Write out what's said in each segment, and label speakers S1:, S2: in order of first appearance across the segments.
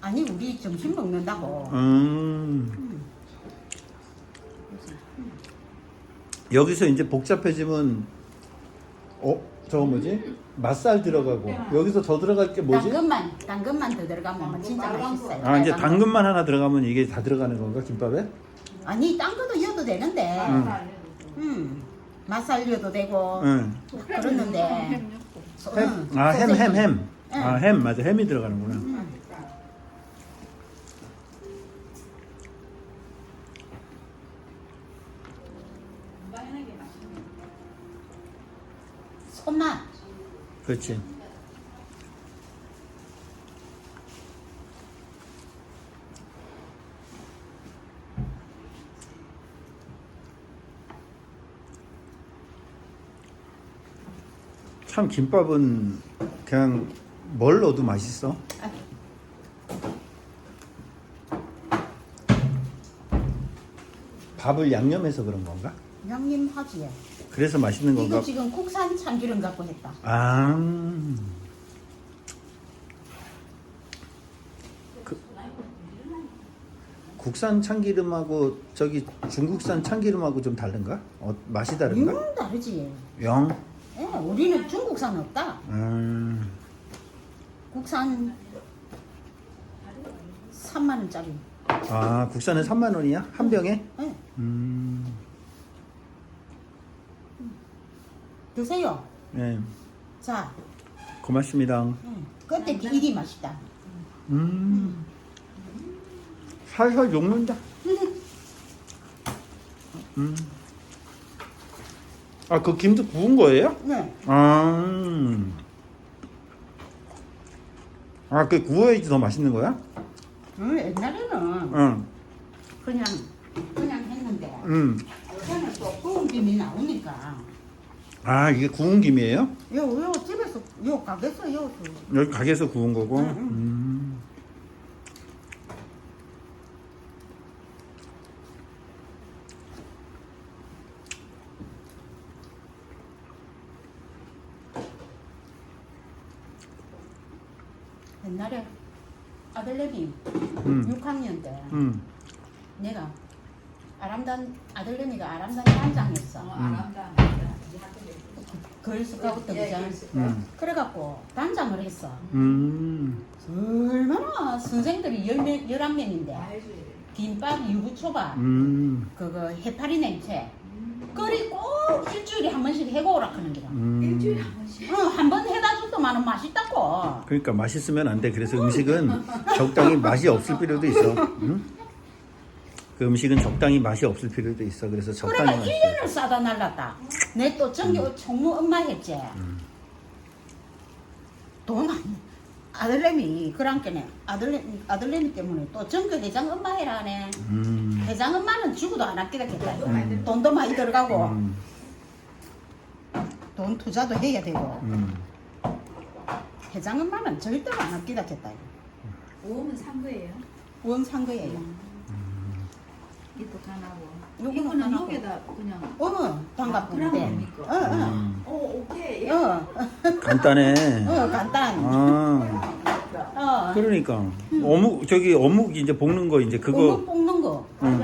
S1: 아니 우리 점심 먹는다고.
S2: 음. 여기서 이제 복잡해지면 어 저거 뭐지 맛살 들어가고 여기서 더 들어갈 게 뭐지?
S1: 당근만 당근만 더 들어가면 진짜 맛있어요.
S2: 아 이제. 당근만 하나 들어가면 이게 다 들어가는 건가 김밥에?
S1: 아니 딴 것도 넣어도 되는데.
S2: 응.
S1: 음. 맛살 넣어도 되고
S2: 응.
S1: 그러는데. 소- 응,
S2: 아 햄. 햄 햄.
S1: 응.
S2: 아햄 맞아 햄이 들어가는구나.
S1: 손맛.
S2: 그렇지. 참 김밥은 그냥 뭘 넣어도 맛있어. 밥을 양념해서 그런 건가?
S1: 양념하지.
S2: 그래서 맛있는
S1: 이거
S2: 건가?
S1: 지금 국산 참기름 갖고 했다.
S2: 아. 그 국산 참기름하고 저기 중국산 참기름하고 좀 다른가? 어, 맛이 다른가?
S1: 음 다르지.
S2: 영.
S1: 예, 우리는 중국산 없다.
S2: 음.
S1: 국산 3만 원짜리.
S2: 아, 국산은 3만 원이야? 한 병에?
S1: 예,
S2: 음.
S1: 드세요.
S2: 네.
S1: 자,
S2: 고맙습니다.
S1: 음, 그때 일이 맛있다.
S2: 음. 살살 녹는다. 음. 아, 그 김도 구운 거예요?
S1: 네,
S2: 아, 아, 그 구워야지 더 맛있는 거야?
S1: 음, 옛날에는
S2: 응,
S1: 그냥 그냥 했는데
S2: 음.
S1: 요새는 또 구운 김이 나오니까
S2: 아, 이게 구운 김이에요?
S1: 요, 요 집에서 요 가게에서 요
S2: 여기 가게에서 구운 거고.
S1: 응, 응.
S2: 음.
S1: 옛날에 아들내미
S2: 음.
S1: 6학년 때
S2: 음.
S1: 내가 아람단 아들내미가 아람단 단장했어. 걸스카우트 그장.
S2: 음.
S1: 그래갖고 단장을 했어.
S2: 음.
S1: 얼마나 선생들이 열명 열한 명인데 김밥, 유부초밥,
S2: 음.
S1: 그거 해파리 냉채. 그리 꼭 일주일에 한 번씩 해고 오라 하는 거야.
S2: 음.
S1: 어, 한번 해다 줬더만은 맛있다고.
S2: 그러니까 맛있으면 안 돼. 그래서 음식은 적당히 맛이 없을 필요도 있어. 응? 그 음식은 적당히 맛이 없을 필요도 있어. 그래서 적당히
S1: 그래가
S2: 맛있어.
S1: 1년을 싸다 날랐다. 내또 정교 총무 엄마 했지. 돈 안, 아들내미, 그랑께네. 아들내미, 아들내미 때문에 또 정교 회장 엄마 해라 하네.
S2: 음.
S1: 회장 엄마는 죽어도 안 아끼겠다. 돈도 많이 들어가고,
S2: 음.
S1: 돈 투자도 해야 되고.
S2: 음.
S1: 회장 엄마는 절대로 안 아끼겠다.
S3: 오음은 산 거예요.
S1: 원산 거예요.
S3: 이거 하나고.
S1: 요거는
S3: 이거는. 여기다 그냥.
S1: 어, 반갑은데.
S3: 그러면
S1: 어, 어,
S2: 음.
S3: 오 오케이.
S1: 어,
S2: 간단해.
S1: 어, 간단.
S2: 아.
S1: 어,
S2: 그러니까 어묵 저기 어묵 이제 볶는 거 이제
S1: 그거
S2: 그거
S1: 볶는 거.
S2: 응.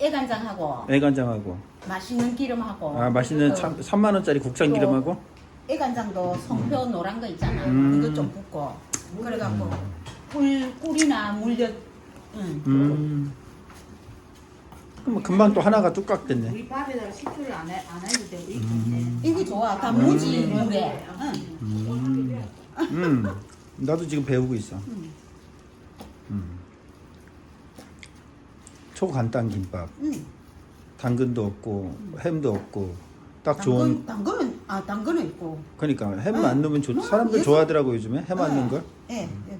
S1: 애간장하고,
S2: 애간장하고
S1: 맛있는 기름하고.
S2: 아 맛있는
S1: 그
S2: 3만 원짜리 국산 기름하고
S1: 애간장도 성표 노란 거 있잖아.
S2: 음.
S1: 그거 좀 붓고. 그래갖고 꿀 꿀이나 물엿. 응.
S2: 음. 그럼 금방 또 하나가 뚝딱 됐네.
S3: 우리 밥에다가 식초를 안, 해, 안 해도 되고
S2: 음.
S1: 이게 좋아. 단무지 물에. 응.
S2: 음. 음. 나도 지금 배우고 있어. 음. 초간단 김밥.
S1: 응.
S2: 당근도 없고 햄도 없고 딱 좋은
S1: 당근, 당근은 아 당근은 있고.
S2: 그러니까 햄 안 넣으면 좋 사람들
S1: 예술.
S2: 좋아하더라고 요즘에 햄 안 넣은 걸.
S1: 예. 예.